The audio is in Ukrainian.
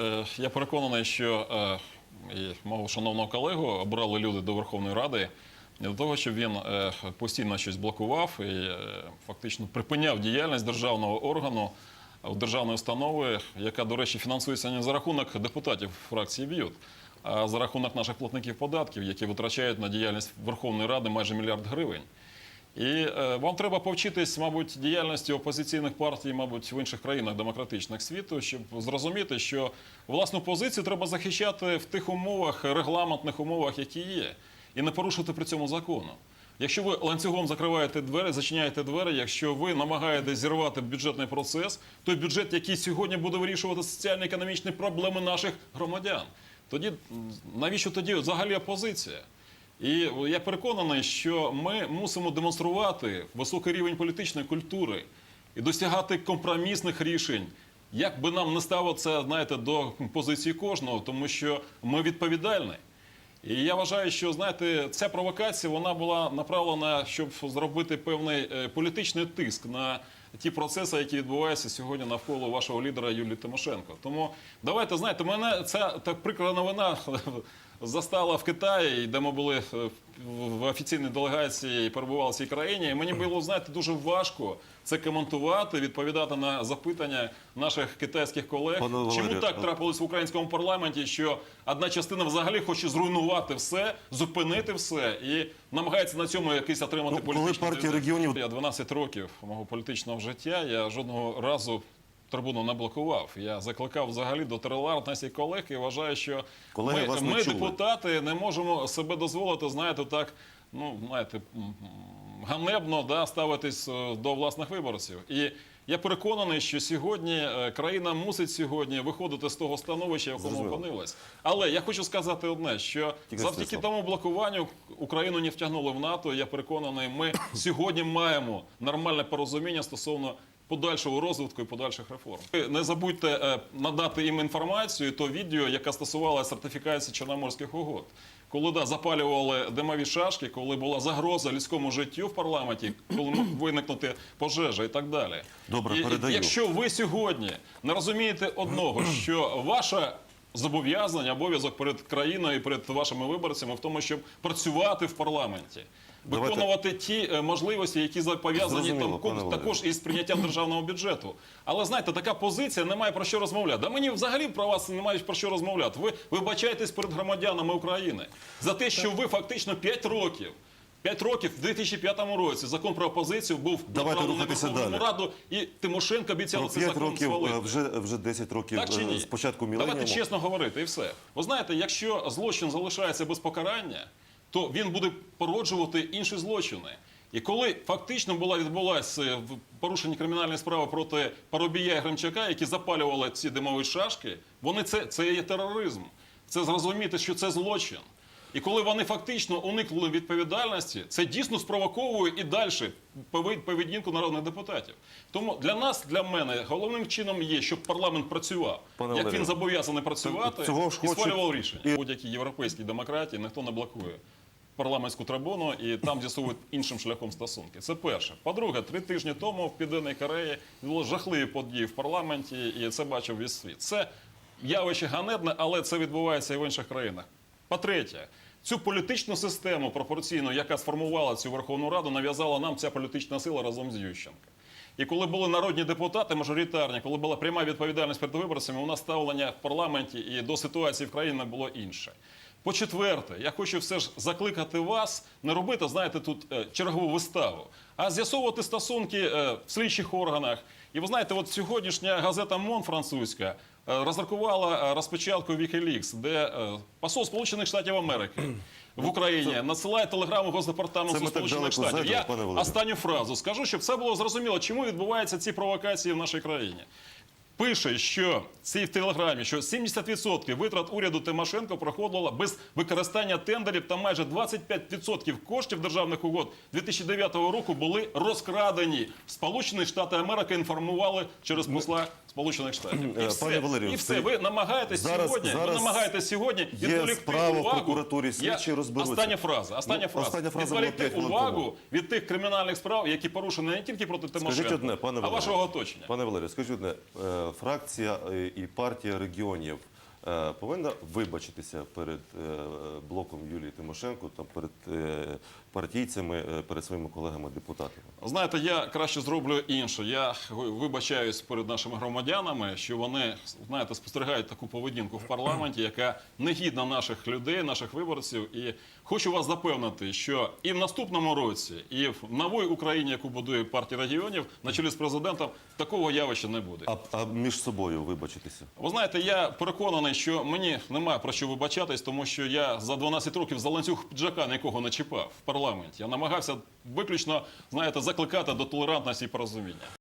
е, я переконаний, що е, і мого шановного колегу обрали люди до Верховної Ради не для того, щоб він е, постійно щось блокував і фактично припиняв діяльність державного органу, державної установи, яка, до речі, фінансується не за рахунок депутатів фракції БЮТ, а за рахунок наших платників податків, які витрачають на діяльність Верховної Ради майже мільярд гривень. І е, вам треба повчитись, мабуть, діяльності опозиційних партій, мабуть, в інших країнах демократичних світу, щоб зрозуміти, що власну позицію треба захищати в тих умовах, регламентних умовах, які є, і не порушити при цьому закону. Якщо ви ланцюгом закриваєте двері, зачиняєте двері, якщо ви намагаєтесь зірвати бюджетний процес, той бюджет, який сьогодні буде вирішувати соціально-економічні проблеми наших громадян, тоді навіщо тоді взагалі опозиція? І я переконаний, що ми мусимо демонструвати високий рівень політичної культури і досягати компромісних рішень. Як би нам не стало знаєте, до позиції кожного, тому що ми відповідальні. І я вважаю, що знаєте, ця провокація вона була направлена, щоб зробити певний е, політичний тиск на ті процеси, які відбуваються сьогодні навколо вашого лідера Юлії Тимошенко. Тому давайте знаєте, мене ця так прикра новина застала в Китаї, де ми були е, в офіційній делегації і перебували в цій країні. І мені було знаєте дуже важко це коментувати, відповідати на запитання наших китайських колег. Пане Чому Валерію, так трапилось в українському парламенті, що одна частина взагалі хоче зруйнувати все, зупинити все і намагається на цьому якийсь отримати Ну, коли політичний партія регіонів- Я 12 років мого політичного життя. Я жодного разу. Трибуну не блокував. Я закликав взагалі до толерантності колег і вважаю, що Колеги ми, вас не ми чули. депутати, не можемо себе дозволити, знаєте, так, ну, знаєте, м, м, ганебно да, ставитись е, до власних виборців. І я переконаний, що сьогодні е, країна мусить сьогодні виходити з того становища, в якому Зрозуміло. опинилась. Але я хочу сказати одне: що Тільки завдяки Стеслав. тому блокуванню Україну не втягнули в НАТО. Я переконаний, ми сьогодні маємо нормальне порозуміння стосовно. Подальшого розвитку і подальших реформ. Не забудьте е, надати їм інформацію, то відео, яке стосувалося сертифікації чорноморських угод. Коли да, запалювали димові шашки, коли була загроза людському життю в парламенті, коли мог виникнути пожежа і так далі. Добре, і передаю. Якщо ви сьогодні не розумієте одного, що ваше зобов'язання, обов'язок перед країною і перед вашими виборцями в тому, щоб працювати в парламенті. Виконувати ті е, можливості, які пов'язані Зрозуміло, там, пане Валерію. також із прийняттям державного бюджету. Але знаєте, така позиція немає про що розмовляти. Да мені взагалі про вас немає про що розмовляти. Ви вибачаєтесь перед громадянами України за те, що ви фактично 5 років. 5 років в 2005 році закон про опозицію був Давайте направлений в рухатися Верховну далі. Раду, і Тимошенко обіцяла Про цей 5 закон років, свалити. е, вже, вже 10 років Так чи е, ні? з початку Давайте міленіуму. чесно говорити, і все. Ви знаєте, якщо злочин залишається без покарання, то він буде породжувати інші злочини. І коли фактично була відбулася е, в- порушення кримінальної справи проти Парубія і Гримчака, які запалювали ці димові шашки, вони це, це є тероризм. Це зрозуміти, що це злочин. І коли вони фактично уникнули відповідальності, це дійсно спровоковує і далі повед- поведінку народних депутатів. Тому для нас, для мене, головним чином є, щоб парламент працював, Пане як Валерію, він зобов'язаний працювати цього ж і хочуть- схвалював рішення. і- Будь-якій європейській демократії ніхто не блокує парламентську трибуну і там з'ясовують іншим шляхом стосунки. Це перше. По-друге, три тижні тому в Південній Кореї було жахливі події в парламенті, і це бачив весь світ. Це явище ганебне, але це відбувається і в інших країнах. По-третє, цю політичну систему пропорційну, яка сформувала цю Верховну Раду, нав'язала нам ця політична сила разом з Ющенко. І коли були народні депутати, мажоритарні, коли була пряма відповідальність перед виборцями, у нас ставлення в парламенті і до ситуації в країні було інше. По-четверте, я хочу все ж закликати вас не робити, знаєте, тут е, чергову виставу, а з'ясовувати стосунки е, в слідчих органах. І ви знаєте, от сьогоднішня газета Мон французька е, розрахувала розпочатку Wikileaks, де посол Сполучених Штатів Америки в Україні надсилає телеграму Госдепартаменту Це Сполучених Штатів. Я останню фразу скажу, щоб це було зрозуміло, чому відбуваються ці провокації в нашій країні. Пише, що цій в телеграмі, що 70% витрат уряду Тимошенко проходило без використання тендерів та майже 25% коштів державних угод 2009 року були розкрадені. Сполучені Штати Америки інформували через посла Сполучених Штатів. І Е, все. пане Валерію, і все. Ви намагаєтесь Зараз- сьогодні. зараз ви намагаєтесь сьогодні відволікти увагу. Я- слідчі розберуться. Остання фраза. Остання Ну, фраза. остання фраза Відволікти увагу від тих кримінальних справ, які порушені не тільки проти Тимошенко, одне, пане а вашого оточення. Пане Валерію, скажіть одне. Е, фракція е, і партія регіонів повинна вибачитися перед е, блоком Юлії Тимошенко, там перед е, партійцями, е, перед своїми колегами-депутатами. Знаєте, я краще зроблю інше. Я вибачаюсь перед нашими громадянами, що вони знаєте, спостерігають таку поведінку в парламенті, яка не гідна наших людей, наших виборців. І хочу вас запевнити, що і в наступному році, і в новій Україні, яку будує партія регіонів, на чолі з президентом, такого явища не буде. А, а між собою вибачитися. Ви знаєте, я переконаний, що мені немає про що вибачатись, тому що я за 12 років за ланцюг піджака нікого не чіпав в парламенті. Я намагався виключно, знаєте, закликати до толерантності і порозуміння.